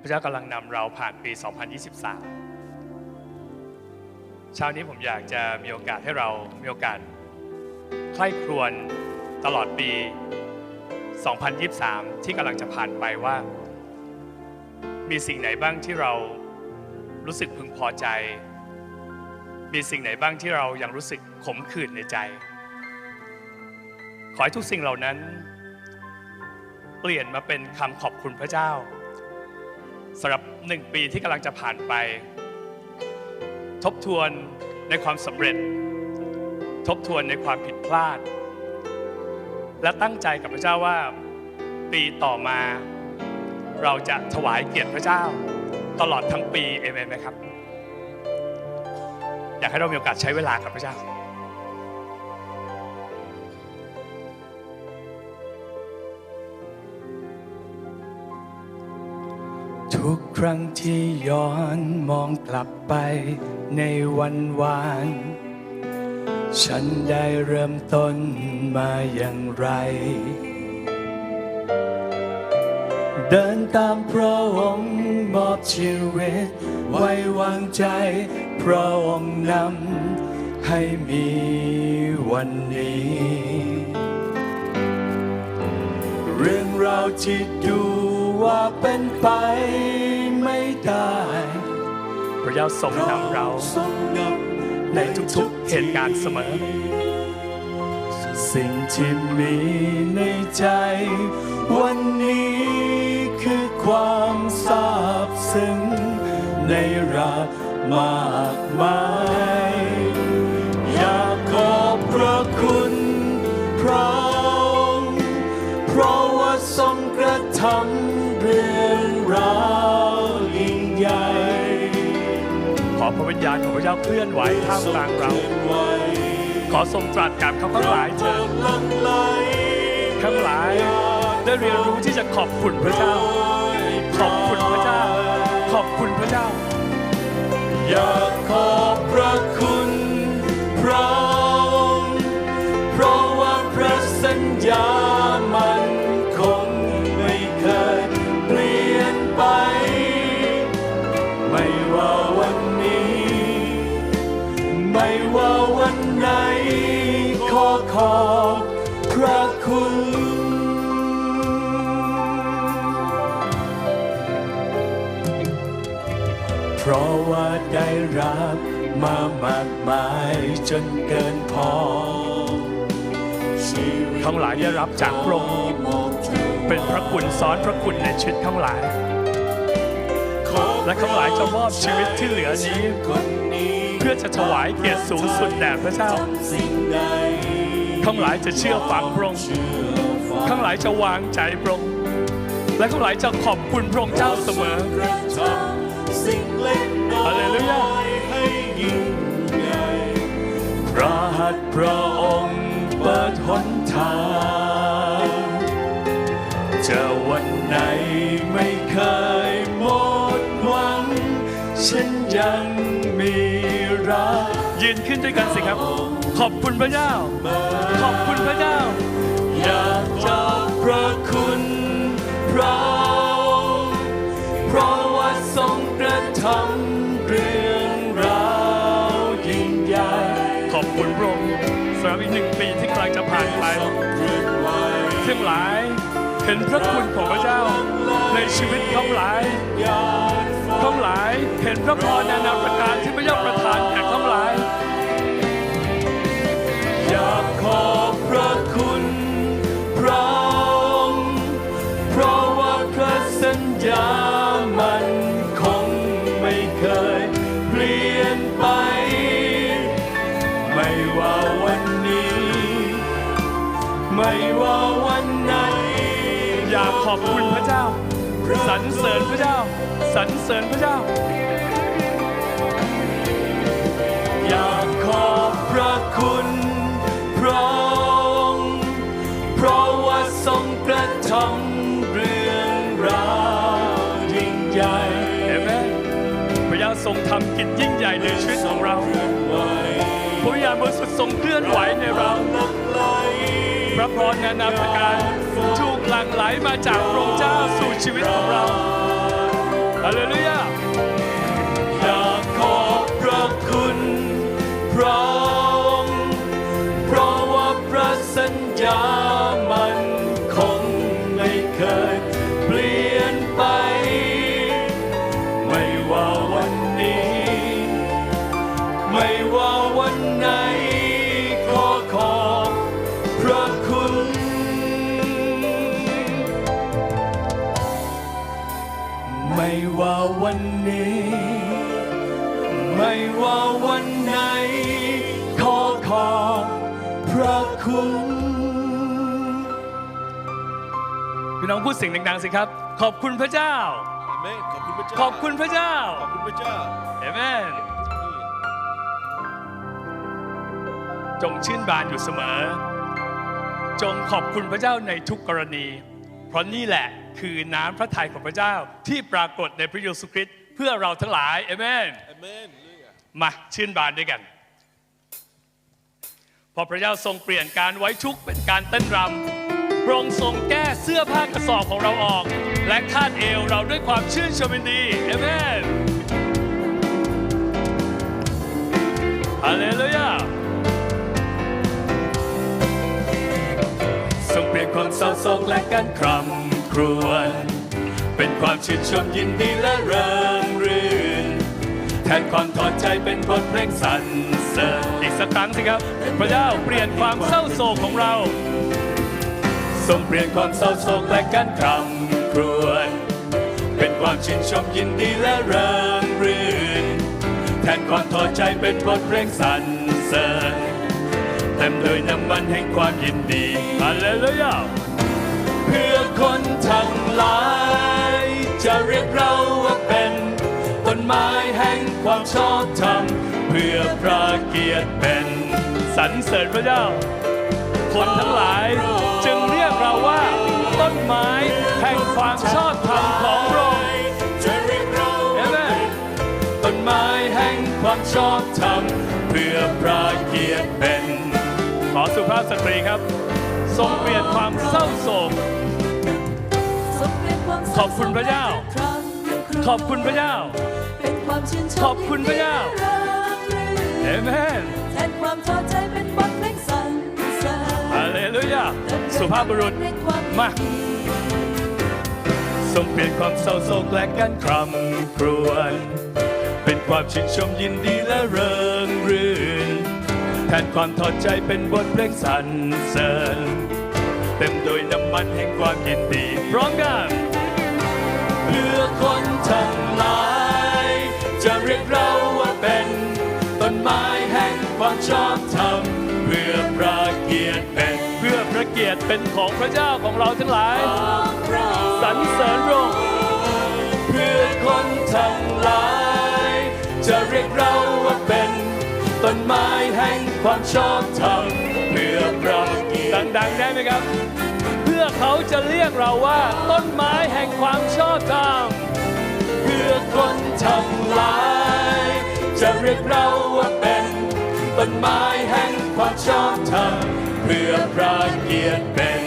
พระเจ้ากำลังนำเราผ่านปี 2023 เช้านี้ผมอยากจะมีโอกาสให้เรามีโอกาสใคร่ครวญตลอดปี 2023 ที่กำลังจะผ่านไปว่า มีสิ่งไหนบ้างที่เรารู้สึกพึงพอใจ มีสิ่งไหนบ้างที่เรายังรู้สึกขมขื่นในใจ ขอให้ทุกสิ่งเหล่านั้น เปลี่ยนมาเป็นคำขอบคุณพระเจ้า สำหรับหนึ่งปีที่กำลังจะผ่านไป ทบทวนในความสำเร็จ ทบทวนในความผิดพลาด และตั้งใจกับพระเจ้าว่า ปีต่อมา เราจะถวายเกียรติพระเจ้า ตลอดทั้งปีเอเมนไหมครับ อยากให้เรามีโอกาสใช้เวลากับพระเจ้า ทุกครั้งที่ย้อนมองกลับไปในวันวาน ฉันได้เริ่มต้นมาอย่างไร เดินตามพระองค์มอบชีวิต ไว้วางใจ พระองค์นำให้มีวันนี้ เรื่องราวที่ดู ว่าเป็นไปไม่ได้ พระเจ้าทรงนำเรา ในทุกๆเหตุการณ์เสมอ สิ่งที่มีในใจ วันนี้คือความซาบซึ้งในรักมากมายอยากขอบพระคุณพระองค์เพราะว่าทรงกระทำ เรื่องรายิ่งใหญ่ ขอพระวิญญาณของพระเจ้าเคลื่อนไหวท่ามกลางเรา ขอทรงตรัสกับเขาทั้งหลายเถิดทั้งหลายได้เรียนรู้ที่จะขอบคุณพระเจ้า ขอบคุณพระเจ้า ขอบคุณพระเจ้าอยากขอ ราะว่าได้รับมามากมายจนเกินพอทั้งหลายได้รับจากพระองค์เป็นพระคุณซ้อนพระคุณในชีวิตทั้งหลาย และทั้งหลายจะมอบชีวิตที่เหลือนี้ เพื่อจะถวายเกียรติสูงสุดแด่พระเจ้าทั้งหลายจะเชื่อฟังพระองค์ทั้งหลายจะวางใจพระองค์และทั้งหลายจะขอบคุณพระองค์เจ้าเสมอ ฮาเลลูยาพระหัตถ์พระองค์เปิดหนทางจะวันไหนไม่เคยหมดหวัง ฉันยังมีรักยืนขึ้นด้วยกันสิครับ ขอบคุณพระเจ้า ขอบคุณพระเจ้า อยากจะพระคุณพระองค์เพราะว่าทรงกระ ทำเรื่องราวยิ่งใหญ่ขอบคุณพระองค์สำหรับอีกหนึ่งปีที่กำลังจะผ่านไปทั้งหลายเห็นพระคุณของพระเจ้า ในชีวิตทั้งหลายทั้งหลายเห็นพระพรนานาประการที่พระเจ้าประทาน อยากขอบคุณพระเจ้าสรรเสริญพระเจ้าสรรเสริญพระเจ้า อยากขอบพระคุณพระองค์เพราะว่าทรงกระทำเรื่องราวยิ่งใหญ่เห็นไหมพระเจ้าทรงทำกิจยิ่งใหญ่ในชีวิตของเราพระวิญญาณบริสุทธิ์ทรงเคลื่อนไหวในเราพระพรนานาประการถู ลังไหลมาจากพระองค์เจ้าสู่ชีวิตของเราฮาเลลูยา ไม่ว่าวันนี้ ไม่ว่าวันไหน ขอขอบพระคุณพี่น้องพูดเสียงดังๆสิครับ ขอบคุณพระเจ้าอาเมนขอบคุณพระเจ้า ขอบคุณพระเจ้า ขอบคุณพระเจ้าเอเมนจงชื่นบานอยู่เสมอ จงขอบคุณพระเจ้าในทุกกรณี เพราะนี่แหละ คือน้ำพระทัยของพระเจ้าที่ปรากฏในพระเยซูคริสต์เพื่อเราทั้งหลายเอเมนอาเมนเลยอะมาชื่นบานด้วยกัน พอพระเจ้าทรงเปลี่ยนการไว้ทุกข์เป็นการเต้นรำพระองค์ทรงแก้เสื้อผ้ากระสอบของเราออก และคาดเอวเราด้วยความชื่นชมยินดีเอเมนฮาเลลูยาทรงเปลี่ยนความเศร้าโศกและการคร่ำค รวญเป็นความชื่นชมยินดีและเริงรื่นแทนความถอดใจเป็นบทเพลงสรรเสริญอีกสักครั้งสิครับ พระเจ้าเปลี่ยนความเศร้าโศกของเราทรงเปลี่ยนความเศร้าโศกและการคร่ำครวญเป็นความชื่นชมยินดีและเริงรื่นแทนความถอดใจเป็นบทเพลงสรรเสริญเต็มด้วยน้ำมันแห่งความยินดีฮาเลลูยา เพื่อคนทั้งหลาย จะเรียกเราว่าเป็นต้นไม้แห่งความชอบธรรม เพื่อพระเกียรติเป็นสรรเสริญพระเจ้า คนทั้งหลายจึงเรียกเราว่าต้นไม้แห่งความชอบธรรมของพระองค์จะเรียกเราเอเมนต้นไม้แห่งความชอบธรรม เพื่อพระเกียรติเป็น ขอสุภาพสตรีครับ ทรงเปลี่ยนความเศร้าโศก ขอบคุณพระเจ้า ขอบคุณพระเจ้าเป็นความชื่นชมขอบคุณพระเจ้าเอเมนแทนความท้อใจเป็นบทเพลงสรรเสริญฮาเลลูยาสุภาพบุรุษมาทรงเปลี่ยนความเศร้าโศกและการคร่ำครวญเป็นความชื่นชมยินดีและเริงรื่นแทนความถอดใจเป็นบทเพลงสรรเสริญเต็มโดยน้ำมันแห่งความยินดีพร้อมกันเพื่อคน ทั้งหลาย จะเรียกเราว่าเป็นต้นไม้แห่งความชอบธรรมเพื่อพระเกียรติเป็นเพื่อพระเกียรติเป็นของพระเจ้าของเราทั้งหลายสรรเสริญพระองค์เพื่อคนทั้งหลาย จะเรียกเราว่าเป็นต้นไม้แห่งความชอบธรรมเพื่อพระเกียรติดังๆได้ไหมครับ เพื่อเขาจะเรียกเราว่าต้นไม้แห่งความชอบธรรม เพื่อคนทั้งหลาย จะเรียกเราว่าเป็นต้นไม้แห่งความชอบธรรมเพื่อพระเกียรติเป็น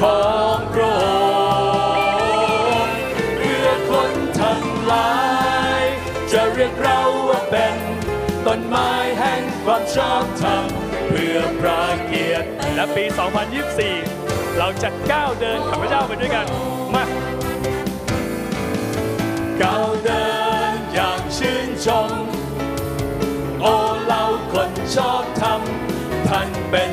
ของพระองค์เพื่อคนทั้งหลาย จะเรียกเราว่าเป็นต้นไม้แห่งความชอบธรรมเพื่อพระเกียรติและปี 2024 เราจะก้าวเดินกับพระเจ้าไปด้วยกัน มา ก้าวเดินอย่างชื่นชม โอ้เราคนชอบธรรมท่านเป็น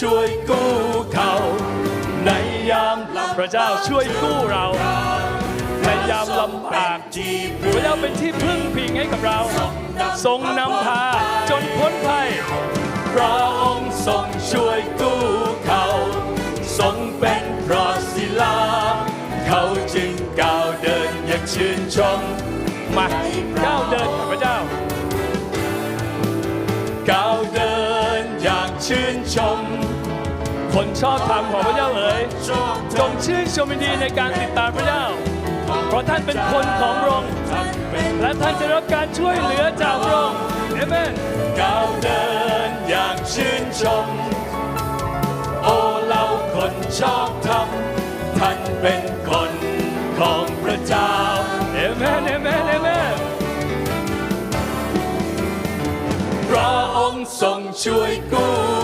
ช่วยกู้เขาในยามลำพระเจ้าช่วยกู้เรา ในยามลำบากพระเจ้าเป็นที่พึ่งพิงให้กับเรา ทรงนำพาจนพ้นภัยพระองค์ทรงช่วยกู้เขาทรงเป็นพระศิลา เขาจึงก้าวเดินอย่างชื่นชมมาก้าวเดินพระเจ้าก้าวเดินอย่างชื่นชม ชอบธรรมของพระเจ้าเอ๋ยชอบจงชื่นชมยินดีในการติดตามพระเจ้า เพราะท่านเป็นคนของพระองค์ท่านเป็นและท่านจะได้รับการช่วยเหลือจากพระองค์เอเมนก้าวเดินอย่างชื่นชม โอ้เราคนชอบธรรมท่านเป็นคนของพระเจ้าเอเมนเอเมนเอเมนพระองค์ทรงช่วยกู้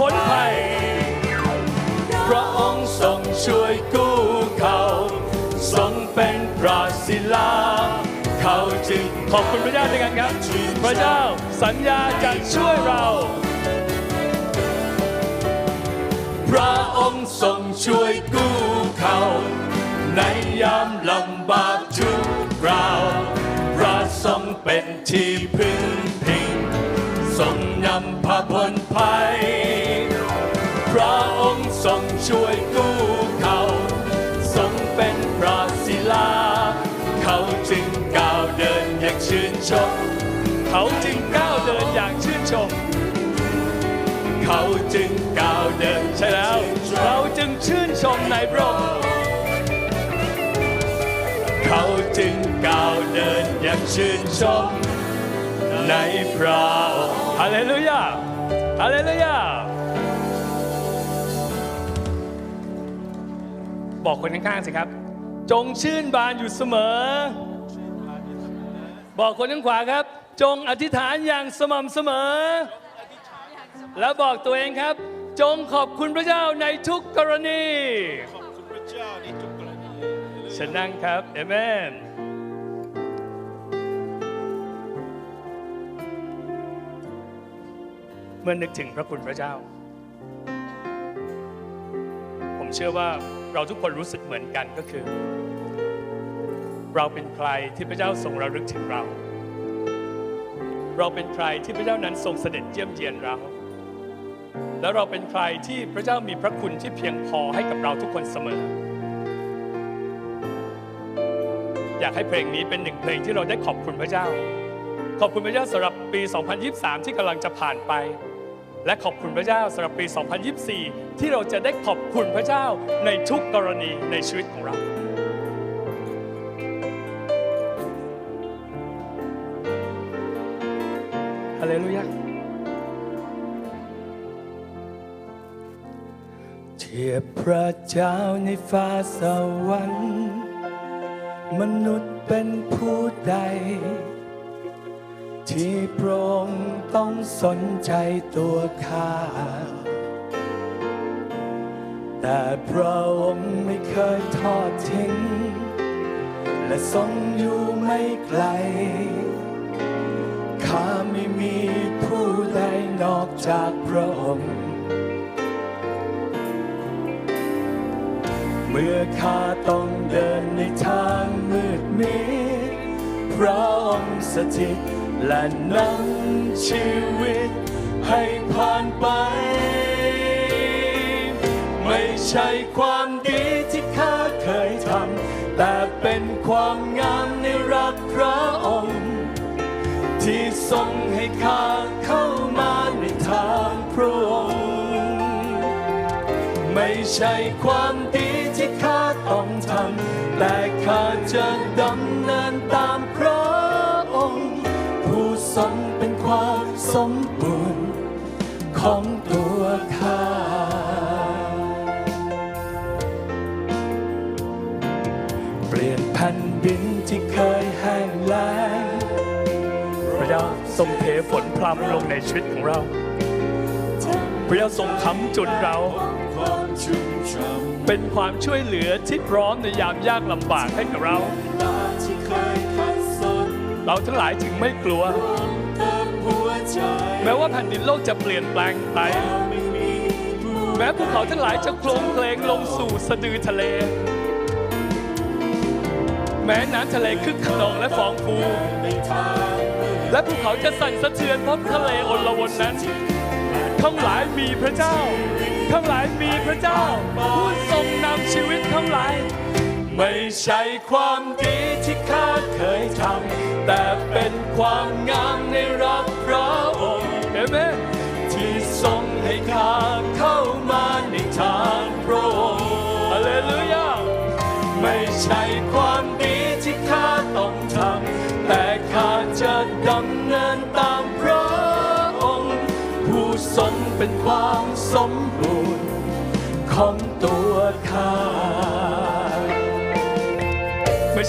พ้นภัยพระองค์ทรงช่วยกู้เขาทรงเป็นพระศิลา เขาจึงขอบคุณพระเจ้าด้วยกันครับ พระเจ้าสัญญาจะช่วยเรา พระองค์ทรงช่วยกู้ ชื่นชม เขาจึงก้าวเดินใช่แล้ว เราจึงชื่นชมในพระองค์เขาจึงก้าวเดินอย่างชื่นชม ในพระองค์ฮาเลลูยาฮาเลลูยาบอกคนข้างๆสิครับ จงชื่นบานอยู่เสมอ บอกคนข้างขวาครับ จงอธิษฐานอย่างสม่ำเสมอ แล้วบอกตัวเองครับ จงขอบคุณพระเจ้าในทุกกรณีขอบคุณพระเจ้าในทุกกรณีฉันนั่งครับเอเมนเมื่อนึกถึงพระคุณพระเจ้า ผมเชื่อว่าเราทุกคนรู้สึกเหมือนกันก็คือ เราเป็นใครที่พระเจ้าทรงระลึกถึงเรา เราเป็นใครที่พระเจ้านั้นทรงเสด็จเยี่ยมเยียนเรา แล้วเราเป็นใครที่พระเจ้ามีพระคุณที่เพียงพอให้กับเราทุกคนเสมอ อยากให้เพลงนี้เป็นหนึ่งเพลงที่เราได้ขอบคุณพระเจ้า ขอบคุณพระเจ้าสำหรับปี 2023 ที่กำลังจะผ่านไป และขอบคุณพระเจ้าสำหรับปี 2024 ที่เราจะได้ขอบคุณพระเจ้าในทุกกรณีในชีวิตของเราฮา พระเจ้าในฟ้าสวรรค์ มนุษย์เป็นผู้ใด ที่โปรงค์ต้องสนใจตัวข้า แต่พระองค์ไม่เคยทอดทิ้ง และทรงอยู่ไม่ไกล ข้าไม่มีผู้ใดนอกจากพระองค์ เมื่อข้าต้องเดินในทางมืดมิดพระองค์สถิตและนำชีวิตให้ผ่านไป ไม่ใช่ความดีที่ข้าเคยทำแต่เป็นความงามในรักพระองค์ ที่ทรงให้ข้าเข้ามาในทางพระองค์ ไม่ใช่ความ จะดำเนินตามพระองค์ ผู้ทรงเป็นความสมบูรณ์ของตัวข้าเปลี่ยนแผ่นดินที่เคยแห้งแล้งพระเจ้าทรงเทฝนพรำลงในชีวิตของเรา พระเจ้าทรงค้ำจุนเรา เป็นความช่วยเหลือที่พร้อมในยามยากลำบากให้กับเรา เราทั้งหลายจึงไม่กลัว แม้ว่าแผ่นดินโลกจะเปลี่ยนแปลงไป แม้ภูเขาทั้งหลายจะโคลงเพลงลงสู่สะดือทะเล แม้น้ำทะเลคึกขนองและฟองฟูและภูเขาจะสั่นสะเทือนเพราะทะเลอลวนนั้น ทั้งหลายมีพระเจ้า ทั้งหลายมีพระเจ้า ผู้ทรงนำชีวิตทั้งหลาย ไม่ใช่ความดีที่ข้าเคยทำแต่เป็นความงามในรักพระ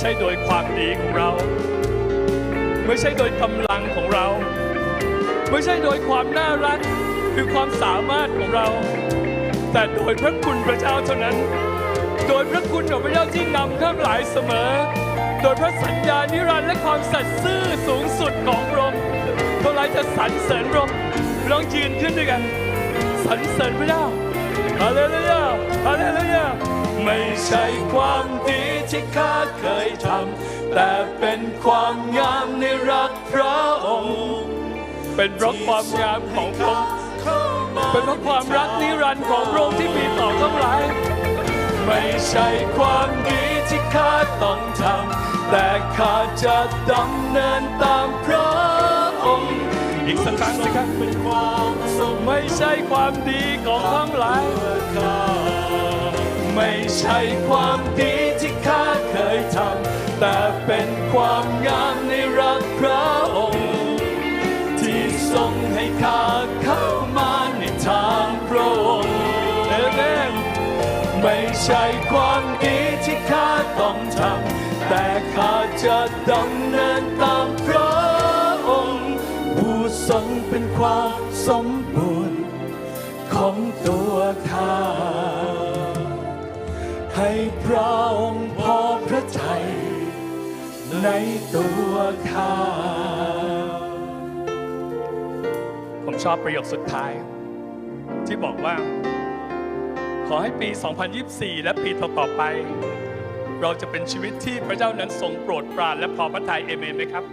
ใช่โดยความดีของเรา ไม่ใช่โดยกำลังของเรา ไม่ใช่โดยความน่ารักหรือความสามารถของเรา แต่โดยพระคุณพระเจ้าเท่านั้น โดยพระคุณของพระเจ้าที่นำข้างหลายเสมอ โดยพระสัญญานิรันดร์และความสัตย์ซื่อสูงสุดของพระองค์พวกเราจะสรรเสริญพระองค์ลองยืนขึ้นด้วยกันสรรเสริญพระเจ้าฮาเลลูยาฮาเลลูยา ไม่ใช่ความดีที่ข้าเคยทำแต่เป็นความงามในรักพระองค์ เป็นเพราะความงามของพระองค์เข้ามาเป็นเพราะความรักนิรันดร์ของพระองค์ที่มีต่อทั้งหลายไม่ใช่ความดีที่ข้าต้องทำแต่ข้าจะดำเนินตามพระองค์อีกสักครั้งสิครับเป็นความสมไม่ใช่ความดีของทั้งหลายข้าไม่ ใช่ความดีที่ข้าเคยทำแต่เป็นความงามในรักพระองค์ ที่ทรงให้ข้าเข้ามาในทางพระองค์เอเมนไม่ใช่ความดีที่ข้าต้องทำแต่ข้าจะดำเนินตามพระองค์ ผู้ทรงเป็นความสมบูรณ์ของตัวข้า ให้พระองค์พอพระทัยในตัวข้า ผมชอบประโยคสุดท้าย ที่บอกว่า ขอให้ปี 2024 และปีต่อๆไป เราจะเป็นชีวิตที่พระเจ้านั้นทรงโปรดปรานและพอพระทัยเอเมนไหมครับ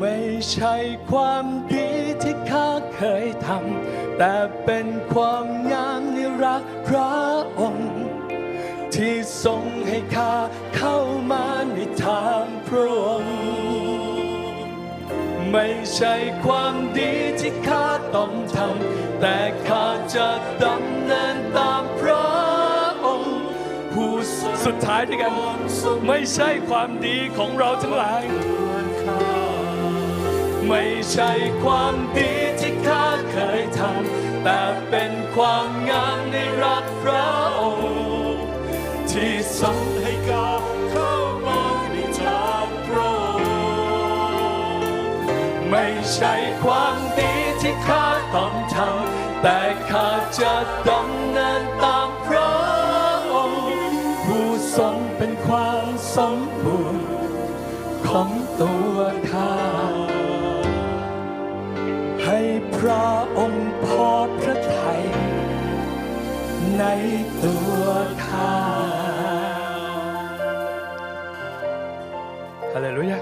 ไม่ใช่ความดีที่ข้าเคยทำแต่เป็นความงามในรักพระองค์ ที่ทรงให้ข้าเข้ามาในทางพระองค์ไม่ใช่ความดีที่ข้าต้องทำแต่ข้าจะดำเนินตามพระองค์ผู้สุดท้ายด้วยกัน ไม่ใช่ความดีของเราทั้งหลาย ไม่ใช่ความดีที่ข้าเคยทำแต่เป็นความงาม ใช่ความดีที่ข้าต้องทำแต่ข้าจะดำเนินตามพระองค์ผู้ทรงเป็นความสมบูรณ์ของตัวข้าให้พระองค์พอพระทัยในตัวข้าฮาเลลูยา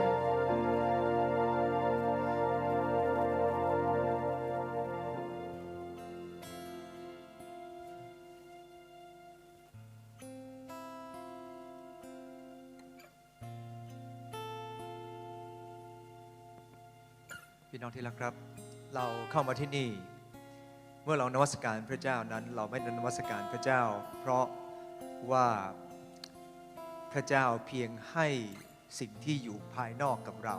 น้องที่รักครับ เราเข้ามาที่นี่ เมื่อเรานมัสการพระเจ้านั้น เราไม่ได้นมัสการพระเจ้า เพราะว่าพระเจ้าเพียงให้สิ่งที่อยู่ภายนอกกับเรา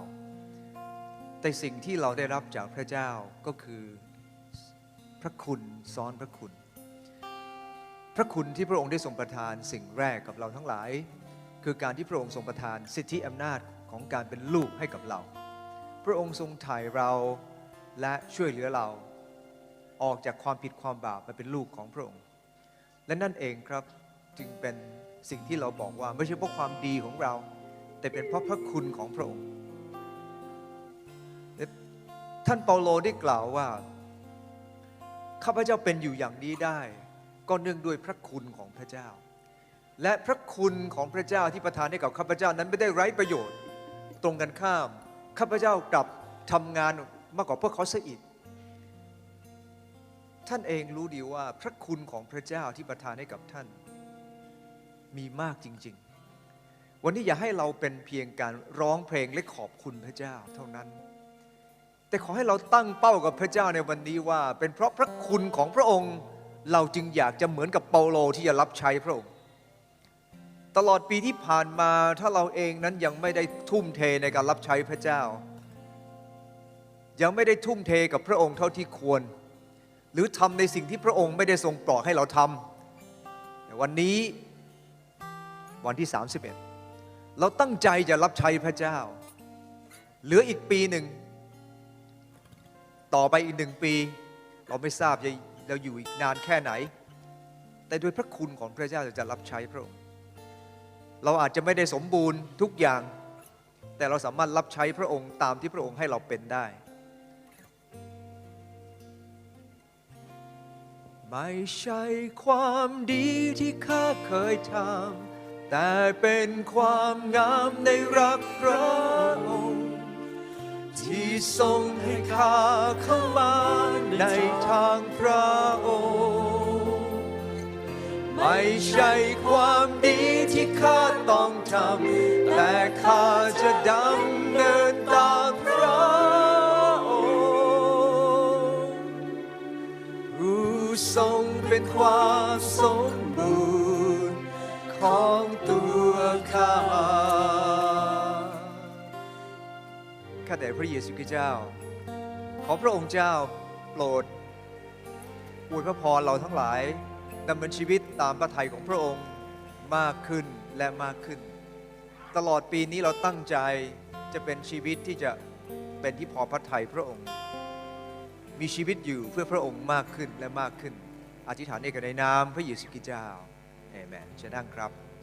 แต่สิ่งที่เราได้รับจากพระเจ้าก็คือพระคุณซ้อนพระคุณ พระคุณที่พระองค์ได้ทรงประทานสิ่งแรกกับเราทั้งหลาย คือการที่พระองค์ทรงประทานสิทธิอำนาจของการเป็นลูกให้กับเรา พระองค์ทรงไถ่เราและช่วยเหลือเรา ออกจากความผิดความบาปมาเป็นลูกของพระองค์ และนั่นเองครับจึงเป็นสิ่งที่เราบอกว่าไม่ใช่เพราะความดีของเรา แต่เป็นเพราะพระคุณของพระองค์และท่านเปาโลได้กล่าวว่าข้าพเจ้าเป็นอยู่อย่างนี้ได้ ก็เนื่องด้วยพระคุณของพระเจ้า และพระคุณของพระเจ้าที่ประทานให้กับข้าพเจ้านั้นไม่ได้ไร้ประโยชน์ ตรงกันข้าม ข้าพเจ้ากลับทำงานมากกว่าพวกเขาซะอีก ท่านเองรู้ดีว่าพระคุณของพระเจ้าที่ประทานให้กับท่าน มีมากจริง ๆ วันนี้อย่าให้เราเป็นเพียงการร้องเพลงและขอบคุณพระเจ้าเท่านั้น แต่ขอให้เราตั้งเป้ากับพระเจ้าในวันนี้ว่า เป็นเพราะพระคุณของพระองค์ เราจึงอยากจะเหมือนกับเปาโลที่จะรับใช้พระองค์ ตลอดปีที่ผ่านมาถ้าเราเองนั้นยังไม่ได้ทุ่มเทในการรับใช้พระเจ้า ยังไม่ได้ทุ่มเทกับพระองค์เท่าที่ควร หรือทำในสิ่งที่พระองค์ไม่ได้ทรงปลอกให้เราทำแต่วันนี้วันที่ 31 เราตั้งใจจะรับใช้พระเจ้า เหลืออีกปีหนึ่ง ต่อไปอีกหนึ่งปี เราไม่ทราบจะเราอยู่อีกนานแค่ไหน แต่โดยพระคุณของพระเจ้าเราจะรับใช้พระองค์ เราอาจจะไม่ได้สมบูรณ์ทุกอย่าง แต่เราสามารถรับใช้พระองค์ตามที่พระองค์ให้เราเป็นได้ ไม่ใช่ความดีที่ข้าเคยทำแต่เป็นความงามในรักพระองค์ที่ทรงให้ข้าเข้ามาในทางพระองค์ ไม่ใช่ความดี ข้าต้องทำ แต่ข้าจะดำเนินตามพระองค์ผู้ทรงเป็นความสมบูรณ์ของตัวข้า ข้าแต่พระเยซูคริสต์เจ้า ขอพระองค์เจ้าโปรดอวยพระพรเราทั้งหลายดำเนินชีวิตตามพระทัยของพระองค์มากขึ้น และมากขึ้น ตลอดปีนี้เราตั้งใจจะเป็นชีวิตที่จะเป็นที่พอพระทัยพระองค์ มีชีวิตอยู่เพื่อพระองค์มากขึ้นและมากขึ้น อธิษฐานเอกในนามพระเยซูคริสต์เจ้าเอเมนเชิญนั่งครับ